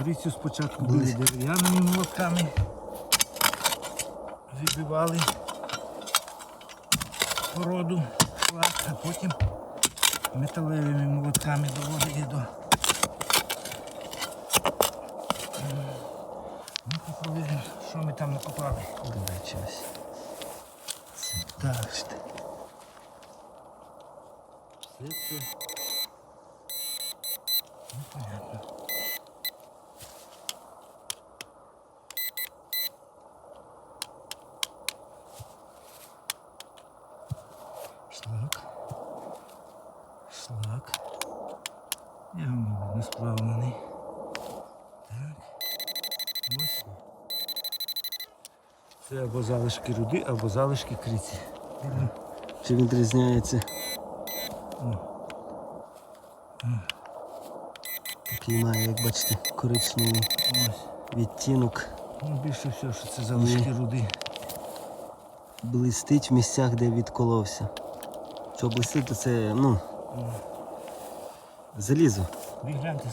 Крицю спочатку били дерев'яними молотками. Вибивали породу а потім металевими молотками доводили до. Ну, попробуємо, що ми там накопали. До речі, ось. Так. Все це. Ну, Я вам не сплавлений. Так. Ось. Це або залишки руди, або залишки криці. Чи відрізняється? Такий має, як бачите, коричневий відтінок. Ну, більше всього, що це залишки руди. Блистить в місцях, де відколовся. Що блистить, то це, ну, залізо. Ви гляньте,